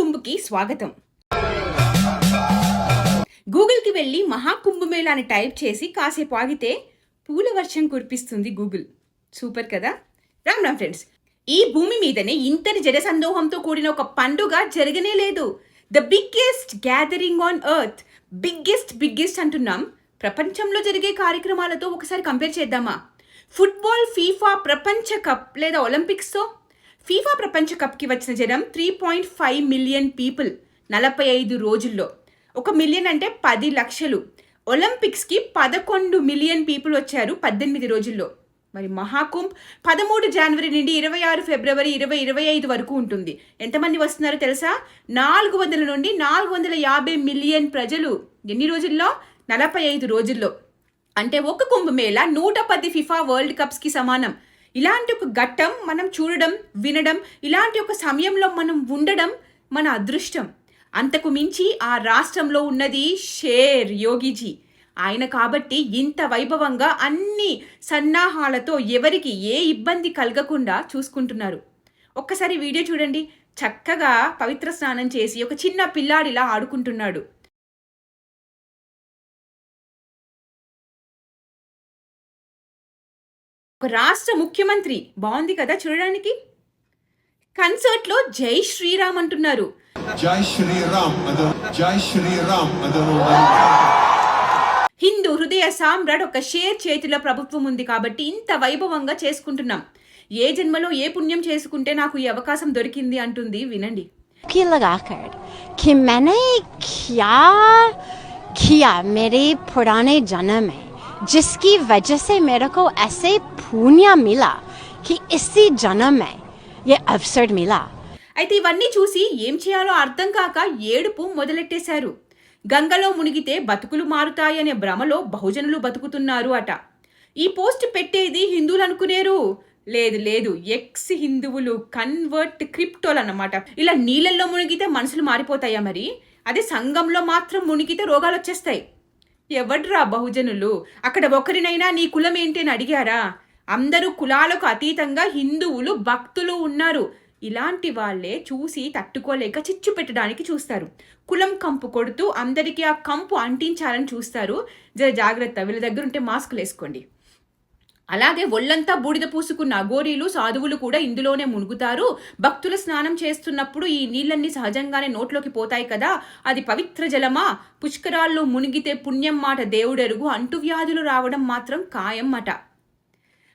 మహాకుంభ్కి స్వాగతం. గూగుల్కి వెళ్ళి మహాకుంభమేళా అని టైప్ చేసి కాసేపు ఆగితే పూల వర్షం కురిపిస్తుంది గూగుల్. సూపర్ కదా? రామ్ రామ్ ఫ్రెండ్స్ ఈ భూమి మీదనే ఇంతటి జనసందోహంతో కూడిన ఒక పండుగ జరగనే లేదు. The biggest gathering on earth biggest biggest అంటున్నాం. ప్రపంచంలో జరిగే కార్యక్రమాలతో ఒకసారి కంపేర్ చేద్దామా? ఫుట్బాల్ ఫీఫా ప్రపంచ కప్ లేదా ఒలింపిక్స్తో ఫీఫా ప్రపంచ కప్కి వచ్చిన జనం three point five million people నలభై ఐదు రోజుల్లో. ఒక మిలియన్ అంటే పది లక్షలు. ఒలింపిక్స్కి పదకొండు మిలియన్ పీపుల్ వచ్చారు పద్దెనిమిది రోజుల్లో. మరి మహాకుంభ్ పదమూడు జనవరి నుండి ఇరవై ఆరు ఫిబ్రవరి ఇరవై ఇరవై ఐదు వరకు ఉంటుంది. ఎంతమంది వస్తున్నారో తెలుసా? నాలుగు వందల నుండి నాలుగు వందల యాభై మిలియన్ ప్రజలు ఎన్ని రోజుల్లో? నలభై ఐదు రోజుల్లో. అంటే ఒక కుంభమేళ నూట పది ఫిఫా వరల్డ్ కప్స్కి సమానం. ఇలాంటి ఒక ఘట్టం మనం చూడడం వినడం ఇలాంటి ఒక సమయంలో మనం ఉండడం మన అదృష్టం. అంతకు మించి ఆ రాష్ట్రంలో ఉన్నది షేర్ యోగిజీ. ఆయన కాబట్టి ఇంత వైభవంగా అన్ని సన్నాహాలతో ఎవరికి ఏ ఇబ్బంది కలగకుండా చూసుకుంటున్నారు. ఒక్కసారి వీడియో చూడండి. చక్కగా పవిత్ర స్నానం చేసి ఒక చిన్న పిల్లాడిలా ఆడుకుంటున్నాడు. ఒక రాష్ట్ర ముఖ్యమంత్రి బాగుంది కదా చూడడానికి కన్సర్ట్లో జై శ్రీరామ్ అంటున్నారు జై శ్రీరామ్ అదో జై శ్రీరామ్ అదను హిందూ హృదయ సామ్రాట్ ఒక షేర్ చేతిలో ప్రభుత్వం ఉంది కాబట్టి ఇంత వైభవంగా చేసుకుంటున్నాం ఏ జన్మలో ఏ పుణ్యం చేసుకుంటే నాకు ఈ అవకాశం దొరికింది అంటుంది వినండి की लगाकर कि मैंने क्या किया मेरे पुराने जन्म में जिसकी वजह से मेरे को ऐसे पुण्य मिला कि इसी जन्म में ये अवसर मिला అయితే ఇవన్నీ చూసి ఏం చేయాలో అర్థం కాక ఏడుపు మొదలెట్టేశారు గంగలో మునిగితే బతుకులు మారుతాయనే భ్రమలో బహుజనులు బతుకుతున్నారు అట ఈ పోస్ట్ పెట్టేది హిందువులు అనుకునేరు లేదు లేదు ఎక్స్ హిందువులు కన్వర్ట్ క్రిప్టోలు అన్నమాట ఇలా నీళ్ళల్లో మునిగితే మనసులు మారిపోతాయా మరి అదే సంఘంలో మాత్రం మునిగితే రోగాలు వచ్చేస్తాయి ఎవడ్రా బహుజనులు? అక్కడ ఒకరినైనా నీ కులం ఏంటి అని అడిగారా? అందరూ కులాలకు అతీతంగా హిందువులు భక్తులు ఉన్నారు. ఇలాంటి వాళ్ళే చూసి తట్టుకోలేక చిచ్చు పెట్టడానికి చూస్తారు. కులం కంపు కొడుతూ అందరికీ ఆ కంపు అంటించాలని చూస్తారు. జర జాగ్రత్త వీళ్ళ దగ్గర ఉంటే మాస్కులు వేసుకోండి అలాగే ఒళ్ళంతా బూడిద పూసుకున్న అఘోరీలు సాధువులు కూడా ఇందులోనే మునుగుతారు. భక్తుల స్నానం చేస్తున్నప్పుడు ఈ నీళ్ళన్నీ సహజంగానే నోట్లోకి పోతాయి కదా. అది పవిత్ర జలమా? పుష్కరాల్లో మునిగితే పుణ్యం మాట దేవుడెరుగు అంటువ్యాధులు రావడం మాత్రం ఖాయం అట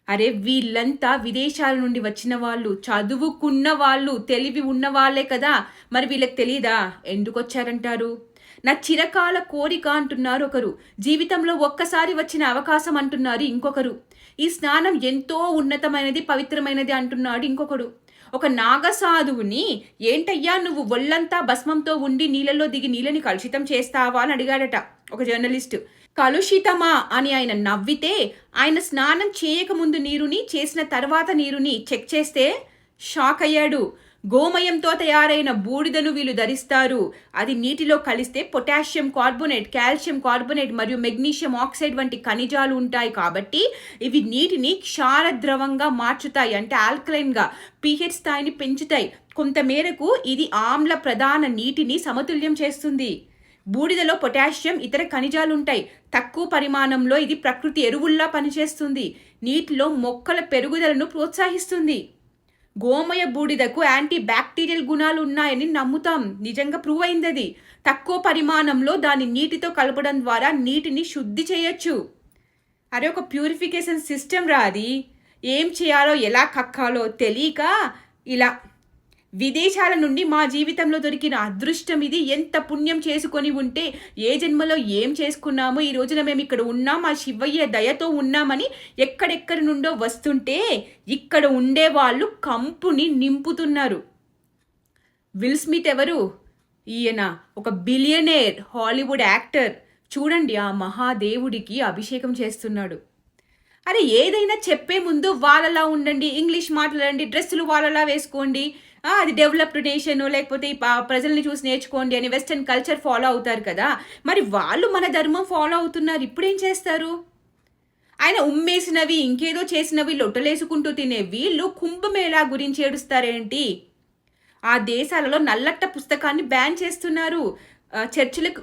అరే వీళ్ళంతా విదేశాల నుండి వచ్చిన వాళ్ళు చదువుకున్న వాళ్ళు తెలివి ఉన్న వాళ్ళే కదా. మరి వీళ్ళకి తెలియదా ఎందుకు వచ్చారంటారు నా చిరకాల కోరిక అంటున్నారు ఒకరు. జీవితంలో ఒక్కసారి వచ్చిన అవకాశం అంటున్నారు ఇంకొకరు. ఈ స్నానం ఎంతో ఉన్నతమైనది పవిత్రమైనది అంటున్నాడు ఇంకొకడు. ఒక నాగసాధువుని ఏంటయ్యా నువ్వు ఒళ్ళంతా భస్మంతో ఉండి నీళ్ళలో దిగి నీళ్ళని కలుషితం చేస్తావా? అని అడిగాడట ఒక జర్నలిస్టు. కలుషితమా? అని ఆయన నవ్వితే ఆయన స్నానం చేయకముందు నీరుని చేసిన తర్వాత నీరుని చెక్ చేస్తే షాక్ అయ్యాడు గోమయంతో తయారైన బూడిదను వీళ్ళు ధరిస్తారు. అది నీటిలో కలిస్తే పొటాషియం కార్బోనేట్ కాల్షియం కార్బోనేట్ మరియు మెగ్నీషియం ఆక్సైడ్ వంటి ఖనిజాలు ఉంటాయి కాబట్టి ఇవి నీటిని క్షారద్రవంగా మార్చుతాయి అంటే ఆల్కలైన్గా పీహెచ్ స్థాయిని పెంచుతాయి. కొంతమేరకు ఇది ఆమ్ల ప్రధాన నీటిని సమతుల్యం చేస్తుంది. బూడిదలో పొటాషియం ఇతర ఖనిజాలు ఉంటాయి. తక్కువ పరిమాణంలో ఇది ప్రకృతి ఎరువుల్లా పనిచేస్తుంది. నీటిలో మొక్కల పెరుగుదలను ప్రోత్సహిస్తుంది. గోమయ బూడిదకు యాంటీ బ్యాక్టీరియల్ గుణాలు ఉన్నాయని నమ్ముతాం. నిజంగా ప్రూవ్ అయింది అది తక్కువ పరిమాణంలో దాన్ని నీటితో కలపడం ద్వారా నీటిని శుద్ధి చేయొచ్చు. అరే ఒక ప్యూరిఫికేషన్ సిస్టమ్ రా అది. ఏం చేయాలో ఎలా కక్కాలో తెలియక ఇలా విదేశాల నుండి మా జీవితంలో దొరికిన అదృష్టం ఇది. ఎంత పుణ్యం చేసుకొని ఉంటే ఏ జన్మలో ఏం చేసుకున్నామో ఈ రోజున మేము ఇక్కడ ఉన్నాం. ఆ శివయ్య దయతో ఉన్నామని ఎక్కడెక్కడి నుండో వస్తుంటే ఇక్కడ ఉండే వాళ్ళు కంపుని నింపుతున్నారు. విల్ స్మిత్ ఎవరు? ఈయన ఒక బిలియనేర్ హాలీవుడ్ యాక్టర్. చూడండి ఆ మహాదేవుడికి అభిషేకం చేస్తున్నాడు. అరే ఏదైనా చెప్పే ముందు వాళ్ళలా ఉండండి ఇంగ్లీష్ మాట్లాడండి డ్రెస్సులు వాళ్ళలా వేసుకోండి. అది డెవలప్డ్ నేషన్ లేకపోతే ఈ ప్రజల్ని చూసి నేర్చుకోండి అని వెస్టర్న్ కల్చర్ ఫాలో అవుతారు కదా. మరి వాళ్ళు మన ధర్మం ఫాలో అవుతున్నారు ఇప్పుడేం చేస్తారు? ఆయన ఉమ్మేసినవి ఇంకేదో చేసినవి లొట్టలేసుకుంటూ తినే వీళ్ళు కుంభమేళా గురించి ఏడుస్తారేంటి? ఆ దేశాలలో నల్లట్ట పుస్తకాన్ని బ్యాన్ చేస్తున్నారు. చర్చిలకు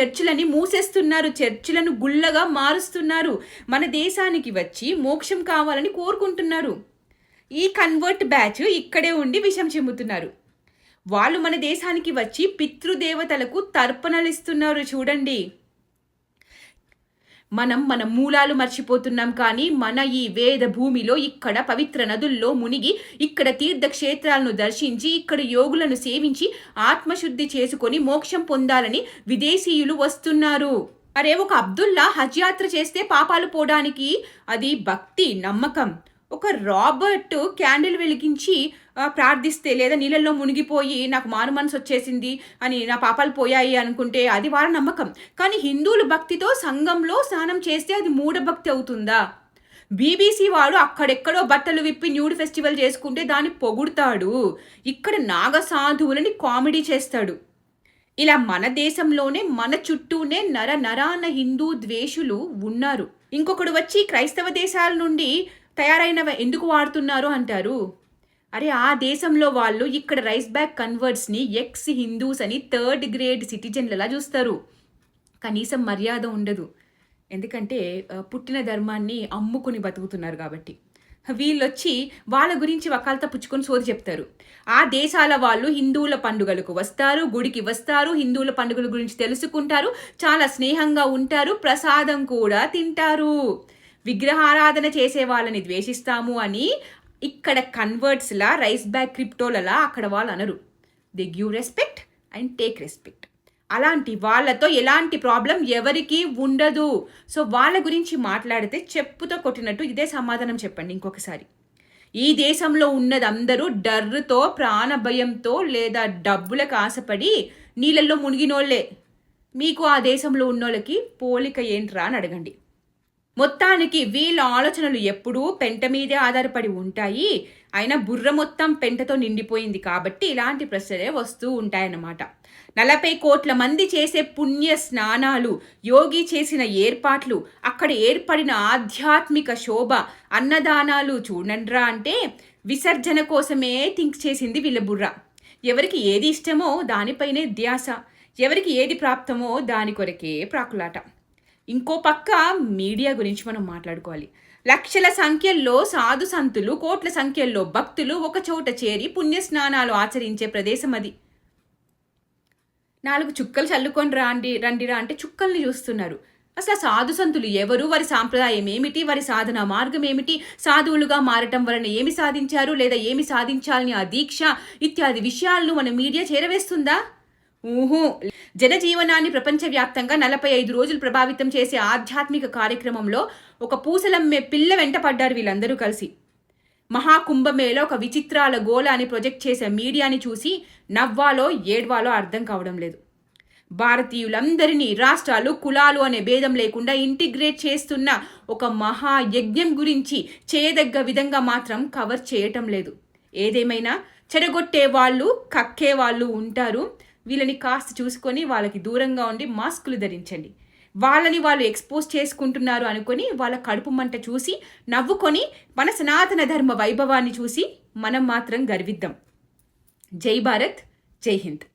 చర్చిలని మూసేస్తున్నారు చర్చిలను గుళ్ళగా మారుస్తున్నారు. మన దేశానికి వచ్చి మోక్షం కావాలని కోరుకుంటున్నారు. ఈ కన్వర్ట్ బ్యాచ్ ఇక్కడే ఉండి విషం చెమ్ముతున్నారు. వాళ్ళు మన దేశానికి వచ్చి పితృదేవతలకు తర్పణలు ఇస్తున్నారు చూడండి. మనం మన మూలాలు మర్చిపోతున్నాం కానీ మన ఈ వేద భూమిలో ఇక్కడ పవిత్ర నదుల్లో మునిగి ఇక్కడ తీర్థక్షేత్రాలను దర్శించి ఇక్కడ యోగులను సేవించి ఆత్మశుద్ధి చేసుకొని మోక్షం పొందాలని విదేశీయులు వస్తున్నారు. అరే ఒక అబ్దుల్లా హజ్ యాత్ర చేస్తే పాపాలు పోవడానికి? అది భక్తి నమ్మకం. ఒక రాబర్ట్ క్యాండిల్ వెలిగించి ప్రార్థిస్తే లేదా నీళ్ళల్లో మునిగిపోయి నాకు మారు మనసు వచ్చేసింది అని నా పాపాలు పోయాయి అనుకుంటే అది వారి నమ్మకం. కానీ హిందువుల భక్తితో సంఘంలో స్నానం చేస్తే అది మూఢభక్తి అవుతుందా? బీబీసీ వాడు అక్కడెక్కడో బట్టలు విప్పి న్యూడ్ ఫెస్టివల్ చేసుకుంటే దాన్ని పొగుడుతాడు. ఇక్కడ నాగ సాధువులని కామెడీ చేస్తాడు. ఇలా మన దేశంలోనే మన చుట్టూనే నర నరాన హిందూ ద్వేషులు ఉన్నారు. ఇంకొకడు వచ్చి క్రైస్తవ దేశాల నుండి తయారైనవి ఎందుకు వాడుతున్నారు అంటారు? అరే ఆ దేశంలో వాళ్ళు ఇక్కడ రైస్ బ్యాగ్ కన్వర్ట్స్ని ఎక్స్ హిందూస్ అని థర్డ్ గ్రేడ్ సిటిజన్లలా చూస్తారు. కనీసం మర్యాద ఉండదు. ఎందుకంటే పుట్టిన ధర్మాన్ని అమ్ముకుని బతుకుతున్నారు కాబట్టి. వీళ్ళొచ్చి వాళ్ళ గురించి వకాలత పుచ్చుకొని సోది చెప్తారు. ఆ దేశాల వాళ్ళు హిందువుల పండుగలకు వస్తారు గుడికి వస్తారు హిందువుల పండుగల గురించి తెలుసుకుంటారు చాలా స్నేహంగా ఉంటారు ప్రసాదం కూడా తింటారు. విగ్రహారాధన చేసే వాళ్ళని ద్వేషిస్తాము అని ఇక్కడ కన్వర్ట్స్లా రైస్ బ్యాగ్ క్రిప్టోలలా అక్కడ వాళ్ళు అనరు. They give respect and take respect అలాంటి వాళ్ళతో ఎలాంటి ప్రాబ్లం ఎవరికీ ఉండదు. సో వాళ్ళ గురించి మాట్లాడితే చెప్పుతో కొట్టినట్టు ఇదే సమాధానం చెప్పండి ఇంకొకసారి. ఈ దేశంలో ఉన్నది అందరూ డర్రుతో ప్రాణభయంతో లేదా డబ్బులకు ఆశపడి నీళ్ళల్లో మునిగినోళ్ళే. మీకు ఆ దేశంలో ఉన్నోళ్ళకి పోలిక ఏంట్రా అని అడగండి. మొత్తానికి వీళ్ళ ఆలోచనలు ఎప్పుడూ పెంట మీదే ఆధారపడి ఉంటాయి. అయినా బుర్ర మొత్తం పెంటతో నిండిపోయింది కాబట్టి ఇలాంటి ప్రశ్నలే వస్తూ ఉంటాయన్నమాట. నలభై కోట్ల మంది చేసే పుణ్య స్నానాలు యోగి చేసిన ఏర్పాట్లు అక్కడ ఏర్పడిన ఆధ్యాత్మిక శోభ అన్నదానాలు చూడండ్రా అంటే విసర్జన కోసమే థింక్ చేసింది వీళ్ళ బుర్ర. ఎవరికి ఏది ఇష్టమో దానిపైనే ధ్యాస. ఎవరికి ఏది ప్రాప్తమో దాని కొరకే ప్రాకులాట. ఇంకో పక్క మీడియా గురించి మనం మాట్లాడుకోవాలి. లక్షల సంఖ్యల్లో సాధు సంతులు కోట్ల సంఖ్యల్లో భక్తులు ఒక చోట చేరి పుణ్యస్నానాలు ఆచరించే ప్రదేశం అది. నాలుగు చుక్కలు చల్లుకొని రాండి రండిరా అంటే చుక్కల్ని చూస్తున్నారు. అసలు సాధు సంతులు ఎవరు? వారి సాంప్రదాయం ఏమిటి? వారి సాధన మార్గం ఏమిటి? సాధువులుగా మారటం వలన ఏమి సాధించారు? లేదా ఏమి సాధించాలని ఆ దీక్ష ఇత్యాది విషయాలను మన మీడియా చేరవేస్తుందా? ఊహు. జనజీవనాన్ని ప్రపంచవ్యాప్తంగా నలభై ఐదు రోజులు ప్రభావితం చేసే ఆధ్యాత్మిక కార్యక్రమంలో ఒక పూసలమ్మే పిల్ల వెంట పడ్డారు వీళ్ళందరూ కలిసి. మహాకుంభమేళ ఒక విచిత్రాల గోల అని ప్రొజెక్ట్ చేసే మీడియాని చూసి నవ్వాలో ఏడ్వాలో అర్థం కావడం లేదు. భారతీయులందరినీ రాష్ట్రాలు కులాలు అనే భేదం లేకుండా ఇంటిగ్రేట్ చేస్తున్న ఒక మహా యజ్ఞం గురించి చేయదగ్గ విధంగా మాత్రం కవర్ చేయటం లేదు. ఏదేమైనా చెడగొట్టే వాళ్ళు కక్కే వాళ్ళు ఉంటారు. వీళ్ళని కాస్త చూసుకొని వాళ్ళకి దూరంగా ఉండి మాస్కులు ధరించండి. వాళ్ళని వాళ్ళు ఎక్స్పోజ్ చేసుకుంటున్నారు అనుకొని వాళ్ళ కడుపు మంట చూసి నవ్వుకొని మన సనాతన ధర్మ వైభవాన్ని చూసి మనం మాత్రం గర్విద్దాం. జై భారత్ జై హింద్.